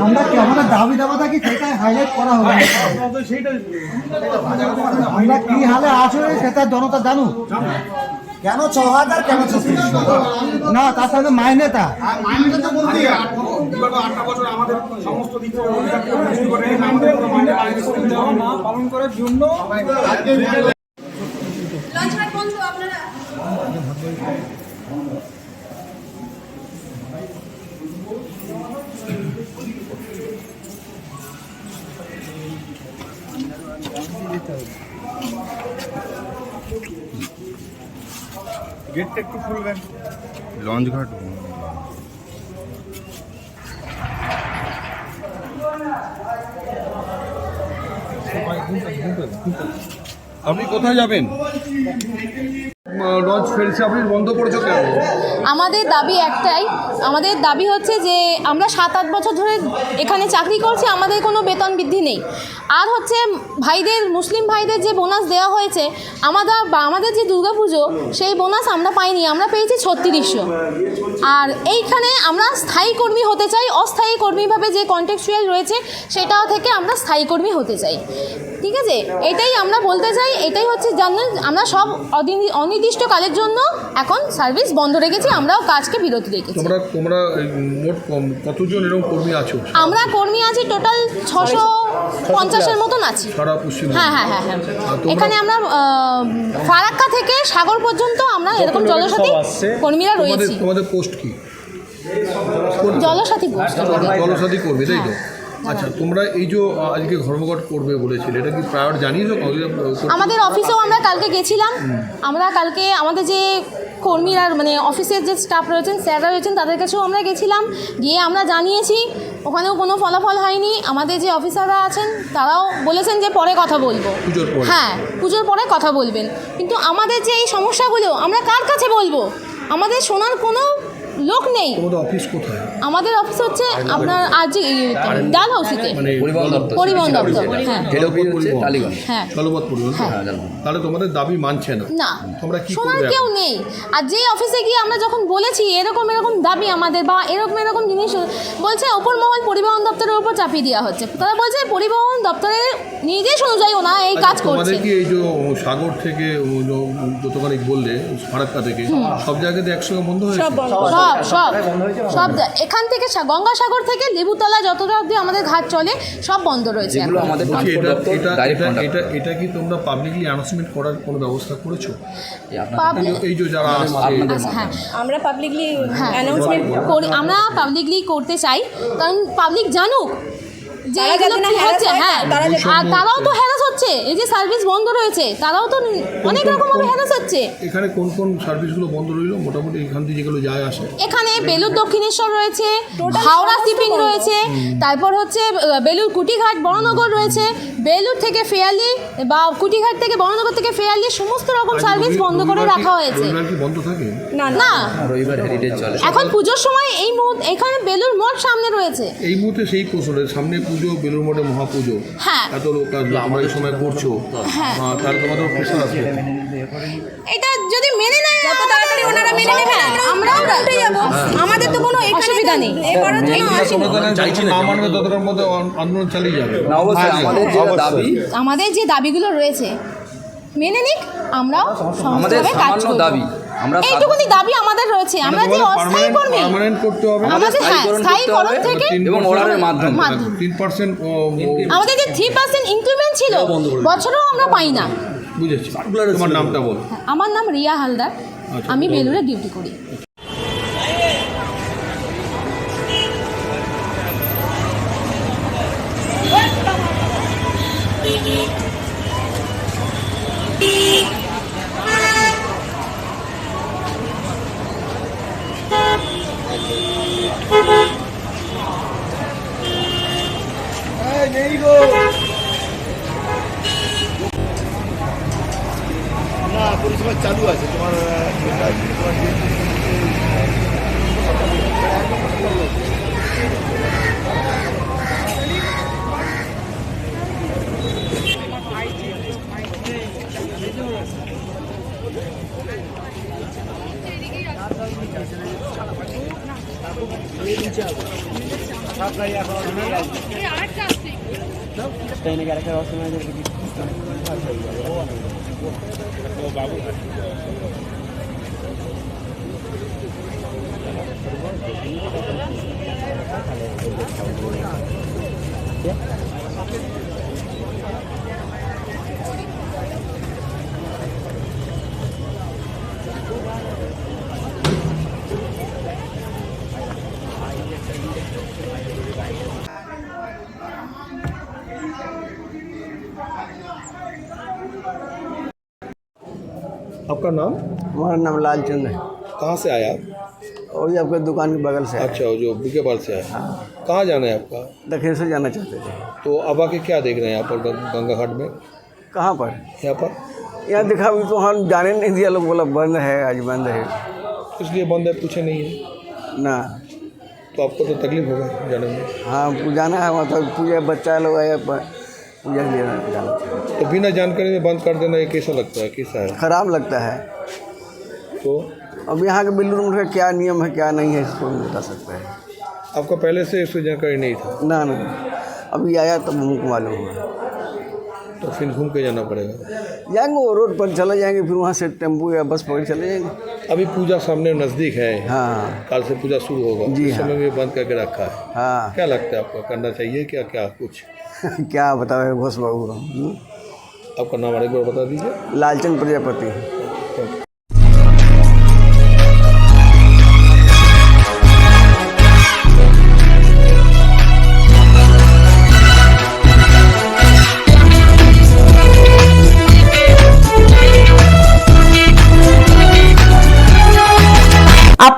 আমরা কি আমাদের দাবি দাবাটা কি সেটাই হাইলাইট করা হবে আমরা কি হালে আছো সেটা জনতা জানুক কেন ছ হাজার কেন না তার সঙ্গে মাইনেটা বছর আমাদের সমস্ত দিক থেকে অধিকার করে শুরু করে আমাদের কোনো মাইনে আইনি সুবিধা না পালন করার জন্য লঞ্চ ঘাট বন্ধ আপনারা গেটটা একটু খুলবেন। লঞ্চ ঘাট আপনি কোথায় যাবেন? লঞ্চ ফেলছে, আপনি বন্ধ করেছ কেন? আমাদের দাবি একটাই, আমাদের দাবি হচ্ছে যে আমরা সাত আট বছর ধরে এখানে চাকরি করছি, আমাদের কোনো বেতন বৃদ্ধি নেই। আর হচ্ছে ভাইদের, মুসলিম ভাইদের যে বোনাস দেওয়া হয়েছে, আমাদের বা আমাদের যে দুর্গাপুজো, সেই বোনাস আমরা পাইনি, আমরা পেয়েছি ছত্রিশশো। আর এইখানে আমরা স্থায়ী কর্মী হতে চাই, অস্থায়ী কর্মীভাবে যে কন্টেক্সুয়াল রয়েছে, সেটাও থেকে আমরা স্থায়ী কর্মী হতে চাই। ঠিক আছে? এটাই আমরা বলতে চাই এটাই হচ্ছে জানেন আমরা সব অনির্দিষ্টকালের জন্য এখন সার্ভিস বন্ধ রেখেছি আমরাও কাজকে বিরতি রেখেছি। তোমরা তোমরা মোট কতজন এরকম কর্মী আছো? আমরা কর্মী আছি টোটাল ছশো পঞ্চাশের মতন আছি। হ্যাঁ হ্যাঁ হ্যাঁ হ্যাঁ। এখানে আমরা ফারাক্কা থেকে সাগর পর্যন্ত আমরা এরকম জলসাথী কর্মীরা রয়েছি। তোমাদের পোস্ট কি? জলসাথী পোস্ট জলসাথী করবে তাই তো? আচ্ছা তোমরা এই যে আজকে ধর্মঘট করবে বলেছিলে এটা কি প্রায়র জানিয়েছো আমাদের অফিসেও আমরা কালকে গেছিলাম। আমরা কালকে আমাদের যে কর্মীরা মানে অফিসের যে স্টাফ রয়েছেন স্যাররা রয়েছেন তাদের কাছেও আমরা গেছিলাম। গিয়ে আমরা জানিয়েছি ওখানেও কোনো ফলাফল হয়নি। আমাদের যে অফিসাররা আছেন তারাও বলেছেন যে পরে কথা বলব। পুজোর পরে। হ্যাঁ পুজোর পরে কথা বলবেন। কিন্তু আমাদের যে এই সমস্যাগুলো আমরা কার কাছে বলব? আমাদের শোনার কোনো লোক নেই। অফিস কোথায়? আমাদের অফিস হচ্ছে আপনার আজ ডাল হাউসিতে মানে পরিবহন দপ্তর। পরিবহন দপ্তর। হ্যাঁ। হ্যাঁ। পরিবহন। হ্যাঁ। তাহলে তোমাদের দাবি মানছে না। না। তোমরা শোনার কেউ নেই। আর যে অফিসে গিয়ে আমরা যখন বলেছি এরকম এরকম দাবি আমাদের বা এরকম এরকম জিনিস বলছে ওপর মহল পরিবহন দপ্তরের উপর চাপিয়ে দেওয়া হচ্ছে। তারা বলছে পরিবহন দপ্তরের নির্দেশ অনুযায়ী ওনা এই কাজ আচ্ছা, করছে। তোমাদের কি এই যে সাগর থেকে যতখানি বললে ফারাক্কা থেকে সব জায়গাতে একসঙ্গে বন্ধ হয়েছে? সব সব সব জা- এখান থেকে সা- গঙ্গাসাগর থেকে লেবুতলা যতটা অবধি আমাদের ঘাট চলে সব বন্ধ রয়েছে যেগুলো আমাদের ট্রান্সপোর্ট এটা দপ্তর ডাইরেক্ট এটা এটা এটা কি তোমরা পাবলিকলি অ্যানাউন্সমেন্ট করার কোনো ব্যবস্থা করেছ? পাবলিক এই যে- যারা আচ্ছা, হ্যাঁ। আমরা পাবলিকলি অ্যানাউন্সমেন্ট করি আমরা পাবলিকলি করতে চাই কারণ পাবলিক জানুক তারা যাতে না কি হচ্ছে? হয়, হ্যাঁ তারা যাতে- আর তারাও তো হ্যারাস হচ্ছে। এই যে সার্ভিস বন্ধ রয়েছে তারাও তো অনেক রকম ভাবে হ্যারাস হচ্ছে। এখানে কোন কোন সার্ভিসগুলো বন্ধ রইল? মোটামুটি এখান থেকে যেগুলো যায় আসে। এখানে বেলুর দক্ষিণেশ্বর রয়েছে হাওড়া শিপিং রয়েছে তারপর হচ্ছে আহ, বেলুর কুটিঘাট বড়নগর রয়েছে। বেলুর থেকে ফেয়ালি বা কুটিঘাট থেকে বড়নগর থেকে ফেয়ালি সমস্ত রকম সার্ভিস বন্ধ করে রাখা হয়েছে। না না। না রবিবার হেরিটেজ চলে। এখন পুজোর সময় এই মুহূর্তে এখানে বেলুর মঠ সামনে রয়েছে। এই মুহূর্তে সেই প্রশ্নের সামনে পুজো বেলুর মঠে মহাপুজো। হ্যাঁ। এত লোক আমরা এই সময় করছ। হ্যাঁ। আহ, তাহলে তোমাদের এটা যদি মেনে নেয় ওনারা মেনে উঠে যাব। আমাদের তো কোনো অসুবিধা নেই। অবশ্যই। আমাদের যে দাবি আমাদের যে দাবিগুলো রয়েছে মেনে নিক আমরাও আমাদের কাজ সামান্য করব। দাবি আমরা এইটুকুনি দাবি আমাদের রয়েছে। আমরা যে অস্থায়ী কর্মী পার্মানেন্ট করতে হবে। আমাদের হ্যাঁ স্থায়ীকরণ হবে থেকে এবং অর্ডারের মাধ্যমে। মাধ্যমে। তিন পার্সেন্ট আমাদের যে থ্রি পার্সেন্ট ইনক্রিমেন্ট ছিল বছরেও আমরা পাই না। বুঝেছি। তোমার নামটা বল। আমার নাম রিয়া হালদার। আচ্ছা, আমি বেলুরে ডিউটি করি There you go. Salut, c'est toi le. tem negar que eu acho que é mais difícil. आपका नाम? हमारा नाम लालचंद है। कहाँ से आया आप? वही आपके दुकान के बगल से अच्छा वो जो बीकेपाल से आया हाँ। कहाँ जाना है आपका? दक्षिण से जाना चाहते थे। तो अब आके क्या देख रहे हैं यहाँ पर गंगा घाट में? कहाँ पर? यहाँ पर। यहाँ दिखा भी तो हम जाने नहीं दिया लोग बोला बंद है आज बंद है। इसलिए बंद है पूछे नहीं है। ना। तो आपको तो तकलीफ़ होगा जाने में। हाँ जाना है मतलब पूजा बच्चा लोग आया पर पूजा के लिए तो बिना जानकारी में बंद कर देना ये कैसा लगता है? कैसा है? खराब लगता है। तो? अब यहाँ के बिल्लू रूम का क्या नियम है क्या नहीं है इसको नहीं बता सकते हैं। आपको पहले से इसकी जानकारी नहीं था? ना ना अभी आया तब हमको मालूम हुआ। तो फिर घूम के जाना पड़ेगा। जाएँगे वो रोड पर चले जाएँगे फिर वहाँ से टेंपू या बस पकड़ चले जाएँगे। अभी पूजा सामने नज़दीक है। हाँ। कल से पूजा शुरू होगा। जी हाँ। समय में बंद करके रखा है। हाँ। क्या लगता है आपको? करना चाहिए क्या? क्या कुछ? क्या बताओ घोष बाबू? आपका नाम एक बार बता दीजिए। लालचंद प्रजापति।